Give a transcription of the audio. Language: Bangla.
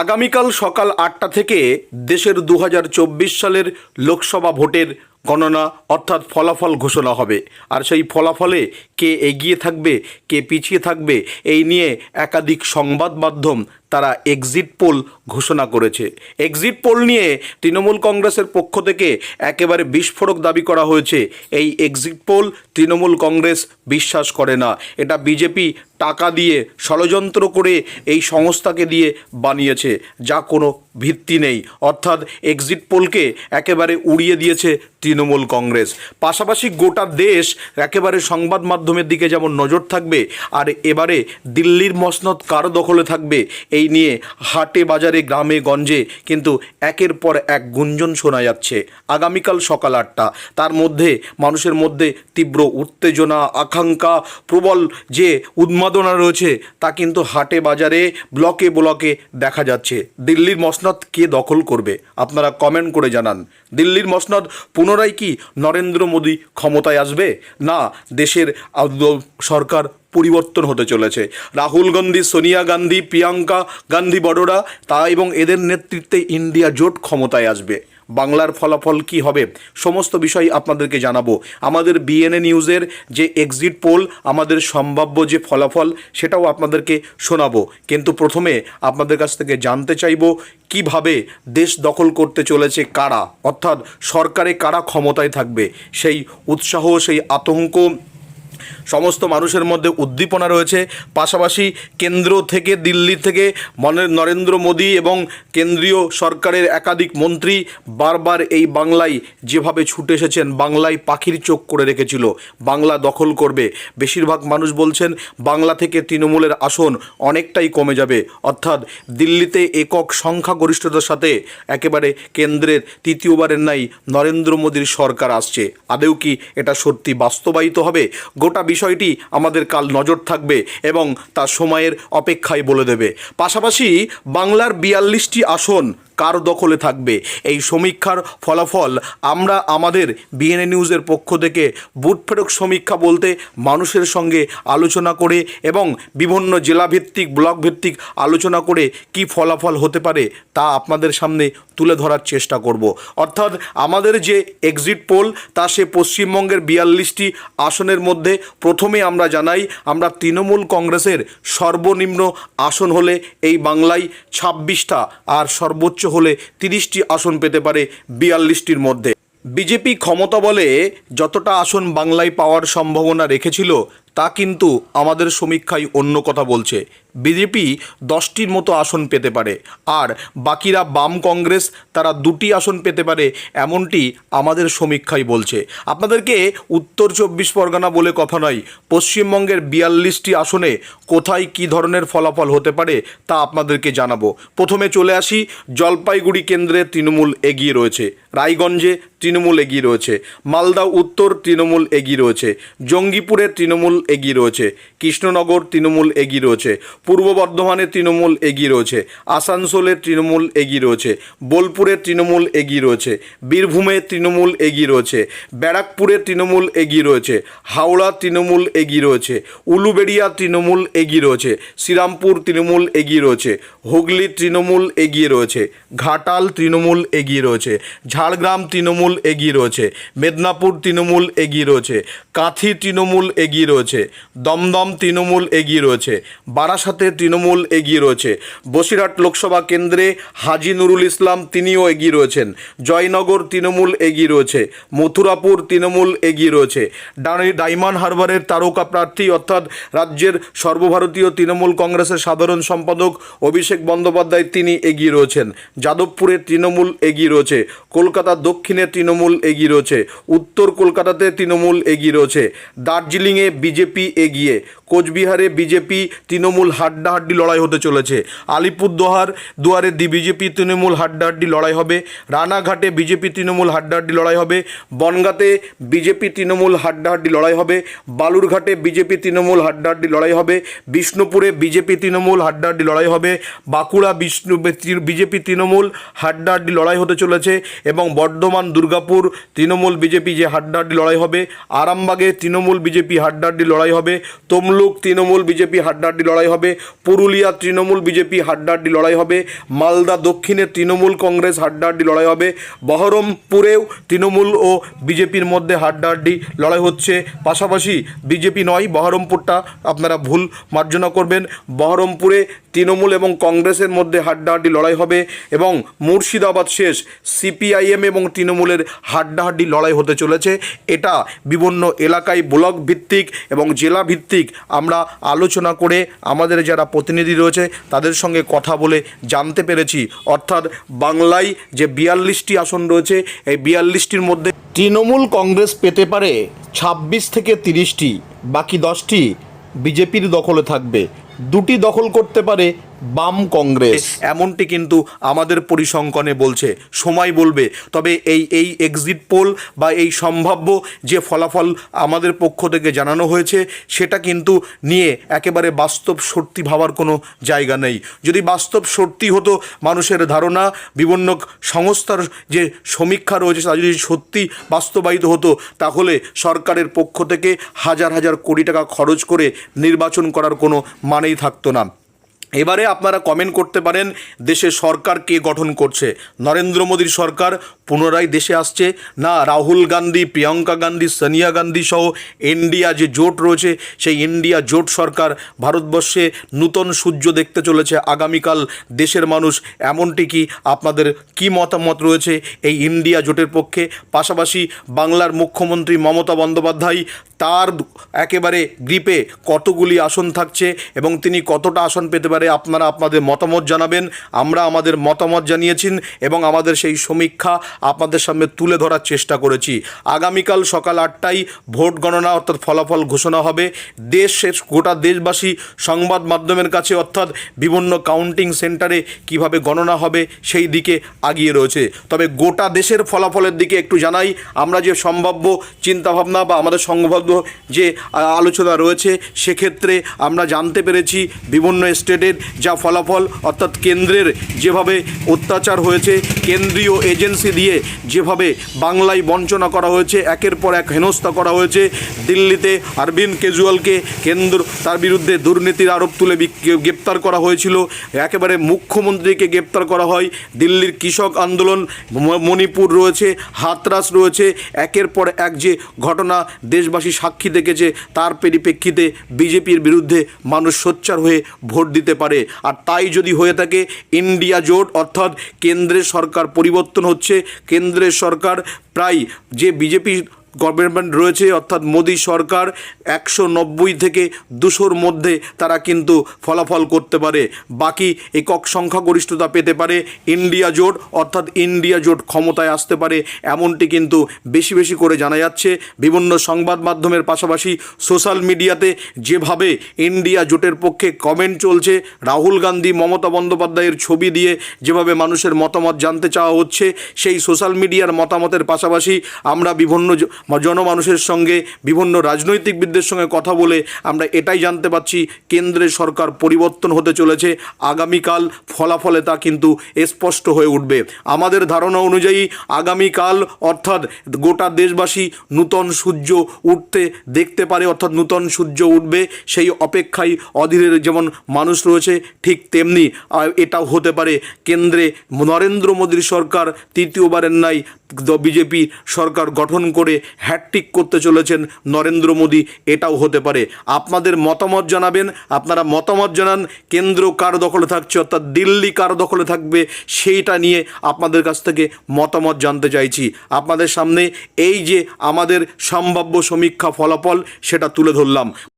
আগামীকাল সকাল আটটা থেকে দেশের দু হাজার চব্বিশ সালের লোকসভা ভোটের গণনা অর্থাৎ ফলাফল ঘোষণা হবে। আর সেই ফলাফলে কে এগিয়ে থাকবে, কে পিছিয়ে থাকবে, এই নিয়ে একাধিক সংবাদ মাধ্যম তারা এক্সিট পোল ঘোষণা করেছে। এক্সিট পোল নিয়ে তৃণমূল কংগ্রেসের পক্ষ থেকে একেবারে বিস্ফোরক দাবি করা হয়েছে। এই এক্সিট পোল তৃণমূল কংগ্রেস বিশ্বাস করে না। এটা বিজেপি টাকা দিয়ে ষড়যন্ত্র করে এই সংস্থাকে দিয়ে বানিয়েছে, যা কোনো ভিত্তি নেই। অর্থাৎ এক্সিট পোলকে একেবারে উড়িয়ে দিয়েছে তৃণমূল কংগ্রেস। পাশাপাশি গোটা দেশ একেবারে সংবাদ মাধ্যমের দিকে যেমন নজর থাকবে, আর এবারে দিল্লির মসনদ কার দখলে থাকবে, এই নিয়ে হাটে বাজারে, গ্রামে, গঞ্জে কিন্তু একের পর এক গুঞ্জন শোনা যাচ্ছে। আগামীকাল সকাল আটটা। তার মধ্যে, মানুষের মধ্যে তীব্র উত্তেজনা, আকাঙ্ক্ষা, প্রবল যে উন্মাদনা রয়েছে তা কিন্তু হাটে বাজারে, ব্লকে ব্লকে দেখা যাচ্ছে। দিল্লির মসনদ কে দখল করবে? আপনারা কমেন্ট করে জানান। দিল্লির মসনদ পুনরায় কি নরেন্দ্র মোদী ক্ষমতায় আসবে? না, দেশের সরকার পরিবর্তন হতে চলেছে। রাহুল গান্ধী, সোনিয়া গান্ধী, প্রিয়াঙ্কা গান্ধী বড়োরা, তা এবং এদের নেতৃত্বে ইন্ডিয়া জোট ক্ষমতায় আসবে। বাংলার ফলাফল কি হবে? সমস্ত বিষয় আপনাদেরকে জানাব। আমাদের বিএনএ নিউজের যে এক্সিট পোল আমাদের সম্ভাব্য যে ফলাফল, সেটাও আপনাদেরকে শোনাবো। কিন্তু প্রথমে আপনাদের কাছ থেকে জানতে চাইব, কীভাবে দেশ দখল করতে চলেছে কারা? অর্থাৎ সরকারে কারা ক্ষমতায় থাকবে? সেই উৎসাহ, সেই আতঙ্ক সমস্ত মানুষের মধ্যে উদ্দীপনা রয়েছে। পাশাপাশি কেন্দ্র থেকে, দিল্লি থেকে নরেন্দ্র মোদী এবং কেন্দ্রীয় সরকারের একাধিক মন্ত্রী বারবার এই বাংলায় যেভাবে ছুটে এসেছেন, বাংলায় পাখির চোখ করে রেখেছিল, বাংলা দখল করবে। বেশিরভাগ মানুষ বলছেন, বাংলা থেকে তৃণমূলের আসন অনেকটাই কমে যাবে। অর্থাৎ দিল্লিতে একক সংখ্যাগরিষ্ঠতার সাথে একেবারে কেন্দ্রের তৃতীয়বারের নাই নরেন্দ্র মোদীর সরকার আসছে। আদেও কি এটা সত্যি বাস্তবায়িত হবে? গোটা বিষয়টি আমাদের কাল নজর থাকবে এবং তা সময়ের অপেক্ষায় বলে দেবে। পাশাপাশি বাংলার বিয়াল্লিশটি আসন কার দখলে থাকবে? এই সমীক্ষার ফলাফল আমরা আমাদের বিএনএ নিউজের পক্ষ থেকে বুথ ফেরক সমীক্ষা বলতে মানুষের সঙ্গে আলোচনা করে এবং বিভিন্ন জেলাভিত্তিক ব্লক ভিত্তিক আলোচনা করে কি ফলাফল হতে পারে তা আপনাদের সামনে তুলে ধরার চেষ্টা করব। অর্থাৎ আমাদের যে এক্সিট পোল তা সে পশ্চিমবঙ্গের বিয়াল্লিশটি আসনের মধ্যে প্রথমে আমরা জানাই, আমরা তৃণমূল কংগ্রেসের সর্বনিম্ন আসন হলে এই বাংলায় ছাব্বিশটা আর সর্বোচ্চ হলে তিরিশটি আসন পেতে পারে বিয়াল্লিশটির মধ্যে। বিজেপি ক্ষমতা বলে যতটা আসন বাংলায় পাওয়ার সম্ভাবনা রেখেছিল, তা কিন্তু আমাদের সমীক্ষায় অন্য কথা বলছে। বিজেপি দশটির মতো আসন পেতে পারে। আর বাকিরা বাম কংগ্রেস, তারা দুটি আসন পেতে পারে, এমনটি আমাদের সমীক্ষায় বলছে। আপনাদেরকে উত্তর চব্বিশ পরগনা বলে কথা নয়, পশ্চিমবঙ্গের বিয়াল্লিশটি আসনে কোথায় কী ধরনের ফলাফল হতে পারে তা আপনাদেরকে জানাব। প্রথমে চলে আসি, জলপাইগুড়ি কেন্দ্রে তৃণমূল এগিয়ে রয়েছে, রায়গঞ্জে তৃণমূল এগিয়ে রয়েছে, মালদা উত্তর তৃণমূল এগিয়ে রয়েছে, জঙ্গিপুরে তৃণমূল এগিয়ে রয়েছে, কৃষ্ণনগর তৃণমূল এগিয়ে রয়েছে পূর্ব বর্ধমানে তৃণমূল এগিয়ে রয়েছে আসানসোলে তৃণমূল এগিয়ে রয়েছে বোলপুরে তৃণমূল এগিয়ে রয়েছে বীরভূমে তৃণমূল এগিয়ে রয়েছে ব্যারাকপুরে তৃণমূল এগিয়ে রয়েছে হাওড়া তৃণমূল এগিয়ে রয়েছে উলুবেড়িয়া তৃণমূল এগিয়ে রয়েছে শ্রীরামপুর তৃণমূল এগিয়ে রয়েছে হুগলি তৃণমূল এগিয়ে রয়েছে ঘাটাল তৃণমূল এগিয়ে রয়েছে ঝাড়গ্রাম তৃণমূল এগিয়ে রয়েছে মেদিনীপুর তৃণমূল এগিয়ে রয়েছে কাঁথি তৃণমূল এগিয়ে রয়েছে দমদম তৃণমূল এগিয়ে রয়েছে বারাসাতে তৃণমূল এগিয়ে রয়েছে। বসিরহাট লোকসভা কেন্দ্রে হাজি নুরুল ইসলাম তিনিও এগিয়ে রয়েছেন। জয়নগর তৃণমূল এগিয়ে রয়েছে। মথুরাপুর তৃণমূল এগিয়ে রয়েছে। ডায়মন্ড হারবারের তারকা প্রার্থী অর্থাৎ রাজ্যের সর্বভারতীয় তৃণমূল কংগ্রেসের সাধারণ সম্পাদক অভিষেক বন্দ্যোপাধ্যায় তিনি এগিয়ে রয়েছেন। যাদবপুরে তৃণমূল এগিয়ে রয়েছে। কলকাতা দক্ষিণে তৃণমূল এগিয়ে রয়েছে। উত্তর কলকাতাতে তৃণমূল এগিয়ে রয়েছে। দার্জিলিংয়ে বিজেপি এগিয়ে। কোচবিহারে বিজেপি তৃণমূল হাড্ডাহাড্ডি লড়াই হতে চলেছে আলিপুরদুয়ার দুয়ারে দি বিজেপি তৃণমূল হাড্ডাহাড্ডি লড়াই হবে রানাঘাটে বিজেপি তৃণমূল হাড্ডাহাড্ডি লড়াই হবে বনগাঁতে বিজেপি তৃণমূল হাড্ডাহাড্ডি লড়াই হবে বালুরঘাটে বিজেপি তৃণমূল হাড্ডাহাড্ডি লড়াই হবে বিষ্ণুপুরে বিজেপি তৃণমূল হাড্ডাহাড্ডি লড়াই হবে বাঁকুড়া বিষ্ণু বিজেপি তৃণমূল হাড্ডাহাড্ডি লড়াই হতে চলেছে এবং বর্ধমান দুর্গাপুর তৃণমূল বিজেপি যে হাড্ডাহাড্ডি লড়াই হবে আরামবাগে তৃণমূল বিজেপি হাড্ডাহাড্ডি লড়াই হবে তমলুক তৃণমূল বিজেপি হাড্ডাহাড্ডি লড়াই হবে পুরুলিয়া তৃণমূল বিজেপি হাড্ডাহাড্ডি লড়াই হবে, মালদা দক্ষিণে তৃণমূল কংগ্রেস হাড্ডাহাড্ডি লড়াই হবে, বহরমপুরেও তৃণমূল ও বিজেপির মধ্যে হাড্ডাহাড্ডি লড়াই হচ্ছে। পাশাপাশি বিজেপি নয়, বহরমপুরটা আপনারা ভুল মার্জনা করবেন। বহরমপুরে তৃণমূল এবং কংগ্রেসের মধ্যে হাড্ডাহাড্ডি লড়াই হবে এবং মুর্শিদাবাদ শেষ। সিপিআইএম এবং তৃণমূলের হাড্ডাহাড্ডি লড়াই হতে চলেছে। এটা বিভিন্ন এলাকায় ব্লক ভিত্তিক এবং জেলা ভিত্তিক আমরা আলোচনা করে আমাদের যারা প্রতিনিধি রয়েছে, তাদের সঙ্গে কথা বলে জানতে পেরেছি। অর্থাৎ বাংলায় যে বিয়াল্লিশটি আসন রয়েছে, এই বিয়াল্লিশটির মধ্যে তৃণমূল কংগ্রেস পেতে পারে ছাব্বিশ থেকে তিরিশটি, বাকি দশটি বিজেপির দখলে থাকবে। দুটি দখল করতে পারে বাম কংগ্রেস। এমনটি কিন্তু আমাদের পরিসংখ্যানে বলছে, সময় বলবে। তবে এই এই এক্সিট পোল বা এই সম্ভাব্য যে ফলাফল আমাদের পক্ষ থেকে জানানো হয়েছে, সেটা কিন্তু নিয়ে একেবারে বাস্তব সত্যি ভাবার কোনো জায়গা নেই। যদি বাস্তব সত্যি হতো মানুষের ধারণা, বিভিন্ন সংস্থার যে সমীক্ষা রয়েছে, তা যদি সত্যি বাস্তবায়িত হতো, তাহলে সরকারের পক্ষ থেকে হাজার হাজার কোটি টাকা খরচ করে নির্বাচন করার কোনো মানেই থাকতো না। এবারে আপনারা কমেন্ট করতে পারেন, দেশে সরকার কে গঠন করছে? নরেন্দ্র মোদীর সরকার পুনরায় দেশে আসছে। না, রাহুল গান্ধী, প্রিয়াঙ্কা গান্ধী, সোনিয়া গান্ধী সহ ইন্ডিয়া যে জোট রয়েছে, সেই ইন্ডিয়া জোট সরকার ভারতবর্ষে নূতন সূর্য দেখতে চলেছে। আগামীকাল দেশের মানুষ এমনটি কি, আপনাদের কি মতামত রয়েছে এই ইন্ডিয়া জোটের পক্ষে? পাশাপাশি বাংলার মুখ্যমন্ত্রী মমতা বন্দ্যোপাধ্যায় তার একেবারে গ্রিপে কতগুলি আসন থাকছে এবং তিনি কতটা আসন পেতে পারে আপনারা আপনাদের মতামত জানাবেন। আমরা আমাদের মতামত জানিয়েছেন এবং আমাদের সেই সমীক্ষা আপনাদের সামনে তুলে ধরার চেষ্টা করেছি। আগামীকাল সকাল আটটায় ভোট গণনা অর্থাৎ ফলাফল ঘোষণা হবে। দেশের গোটা দেশবাসী সংবাদ মাধ্যমের কাছে অর্থাৎ বিভিন্ন কাউন্টিং সেন্টারে কীভাবে গণনা হবে সেই দিকে আগিয়ে রয়েছে। তবে গোটা দেশের ফলাফলের দিকে একটু জানাই। আমরা যে সম্ভাব্য চিন্তাভাবনা বা আমাদের সংবাদ যে আলোচনা রয়েছে, সেক্ষেত্রে আমরা জানতে পেরেছি বিভিন্ন স্টেটের যা ফলাফল, অর্থাৎ কেন্দ্রের যেভাবে অত্যাচার হয়েছে, কেন্দ্রীয় এজেন্সি দিয়ে যেভাবে বাংলায় বঞ্চনা করা হয়েছে, একের পর এক হেনস্থা করা হয়েছে, দিল্লিতে অরবিন্দ কেজরিওয়ালকে কেন্দ্র, তার বিরুদ্ধে দুর্নীতির আরোপ তুলে গ্রেপ্তার করা হয়েছিল, একেবারে মুখ্যমন্ত্রীকে গ্রেপ্তার করা হয়, দিল্লির কৃষক আন্দোলন মণিপুর রয়েছে, হাতরাস রয়েছে, একের পর এক যে ঘটনা দেশবাসী সাক্ষী দেখেছে তার পরিপ্রেক্ষিতে বিজেপির বিরুদ্ধে মানুষ সোচ্চার হয়ে ভোট দিতে পারে। আর তাই যদি হয়ে থাকে, ইন্ডিয়া জোট, অর্থাৎ কেন্দ্রের সরকার পরিবর্তন হচ্ছে। কেন্দ্রের সরকার প্রায় যে বিজেপি গভর্নমেন্ট রয়েছে, অর্থাৎ মোদী সরকার একশো নব্বই থেকে দুশোর মধ্যে তারা কিন্তু ফলাফল করতে পারে। বাকি একক সংখ্যাগরিষ্ঠতা পেতে পারে ইন্ডিয়া জোট, অর্থাৎ ইন্ডিয়া জোট ক্ষমতায় আসতে পারে, এমনটি কিন্তু বেশি বেশি করে জানা যাচ্ছে। বিভিন্ন সংবাদ মাধ্যমের পাশাপাশি সোশ্যাল মিডিয়াতে যেভাবে ইন্ডিয়া জোটের পক্ষে কমেন্ট চলছে, রাহুল গান্ধী, মমতা বন্দ্যোপাধ্যায়ের ছবি দিয়ে যেভাবে মানুষের মতামত জানতে চাওয়া হচ্ছে, সেই সোশ্যাল মিডিয়ার মতামতের পাশাপাশি আমরা বিভিন্ন জনমানুষের সঙ্গে বিভিন্ন রাজনৈতিকবিদদের সঙ্গে কথা বলে আমরা এটাই জানতে পারছি, কেন্দ্রের সরকার পরিবর্তন হতে চলেছে, আগামীকাল ফলাফলে তা কিন্তু স্পষ্ট হয়ে উঠবে। আমাদের ধারণা অনুযায়ী আগামীকাল অর্থাৎ গোটা দেশবাসী নূতন সূর্য উঠতে দেখতে পারে, অর্থাৎ নূতন সূর্য উঠবে, সেই অপেক্ষায় অধীরের যেমন মানুষ রয়েছে, ঠিক তেমনি এটাও হতে পারে। কেন্দ্রে নরেন্দ্র মোদীর সরকার তৃতীয়বারের ন্যায় বিজেপি সরকার গঠন করে হ্যাট্রিক করতে চলেছেন নরেন্দ্র মোদী, এটাও হতে পারে। আপনাদের মতামত জানাবেন। আপনারা মতামত জানান, কেন্দ্র কার দখলে থাকছে, অর্থাৎ দিল্লি কার দখলে থাকবে, সেইটা নিয়ে আপনাদের কাছ থেকে মতামত জানতে চাইছি। আপনাদের সামনে এই যে আমাদের সম্ভাব্য সমীক্ষা ফলাফল, সেটা তুলে ধরলাম।